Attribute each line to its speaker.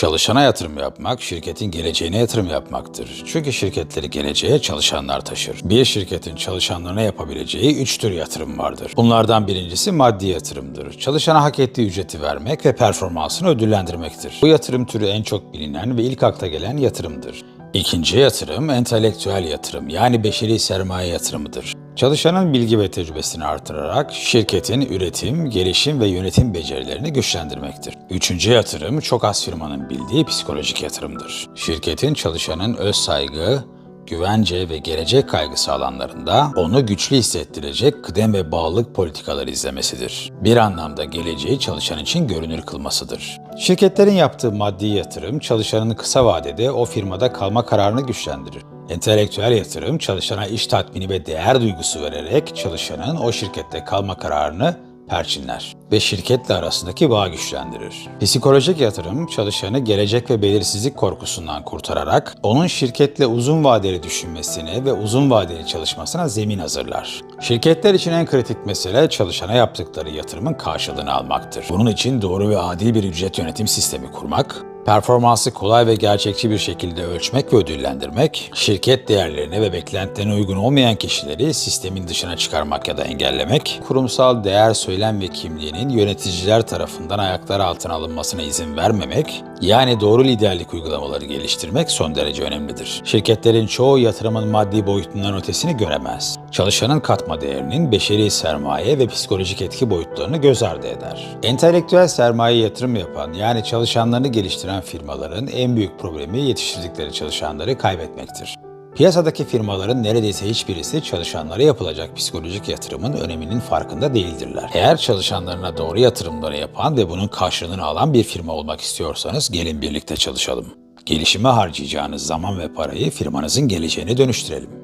Speaker 1: Çalışana yatırım yapmak, şirketin geleceğine yatırım yapmaktır. Çünkü şirketleri geleceğe çalışanlar taşır. Bir şirketin çalışanlarına yapabileceği üç tür yatırım vardır. Bunlardan birincisi maddi yatırımdır. Çalışana hak ettiği ücreti vermek ve performansını ödüllendirmektir. Bu yatırım türü en çok bilinen ve ilk akla gelen yatırımdır. İkinci yatırım entelektüel yatırım yani beşeri sermaye yatırımıdır. Çalışanın bilgi ve tecrübesini artırarak şirketin üretim, gelişim ve yönetim becerilerini güçlendirmektir. Üçüncü yatırım çok az firmanın bildiği psikolojik yatırımdır. Şirketin çalışanın öz saygı, güvence ve gelecek kaygısı alanlarında onu güçlü hissettirecek kıdem ve bağlılık politikaları izlemesidir. Bir anlamda geleceği çalışan için görünür kılmasıdır. Şirketlerin yaptığı maddi yatırım çalışanın kısa vadede o firmada kalma kararını güçlendirir. Entelektüel yatırım çalışana iş tatmini ve değer duygusu vererek çalışanın o şirkette kalma kararını perçinler ve şirketle arasındaki bağı güçlendirir. Psikolojik yatırım çalışanı gelecek ve belirsizlik korkusundan kurtararak onun şirketle uzun vadeli düşünmesine ve uzun vadeli çalışmasına zemin hazırlar. Şirketler için en kritik mesele çalışana yaptıkları yatırımın karşılığını almaktır. Bunun için doğru ve adil bir ücret yönetim sistemi kurmak, Performansı kolay ve gerçekçi bir şekilde ölçmek ve ödüllendirmek, şirket değerlerine ve beklentilerine uygun olmayan kişileri sistemin dışına çıkarmak ya da engellemek, kurumsal değer, söylem ve kimliğinin yöneticiler tarafından ayaklar altına alınmasına izin vermemek, yani doğru liderlik uygulamaları geliştirmek son derece önemlidir. Şirketlerin çoğu yatırımın maddi boyutundan ötesini göremez. Çalışanın katma değerinin beşeri sermaye ve psikolojik etki boyutlarını göz ardı eder. Entelektüel sermaye yatırım yapan yani çalışanlarını geliştiren firmaların en büyük problemi yetiştirdikleri çalışanları kaybetmektir. Piyasadaki firmaların neredeyse hiçbirisi çalışanlara yapılacak psikolojik yatırımın öneminin farkında değildirler. Eğer çalışanlarına doğru yatırımları yapan ve bunun karşılığını alan bir firma olmak istiyorsanız gelin birlikte çalışalım. Gelişime harcayacağınız zaman ve parayı firmanızın geleceğine dönüştürelim.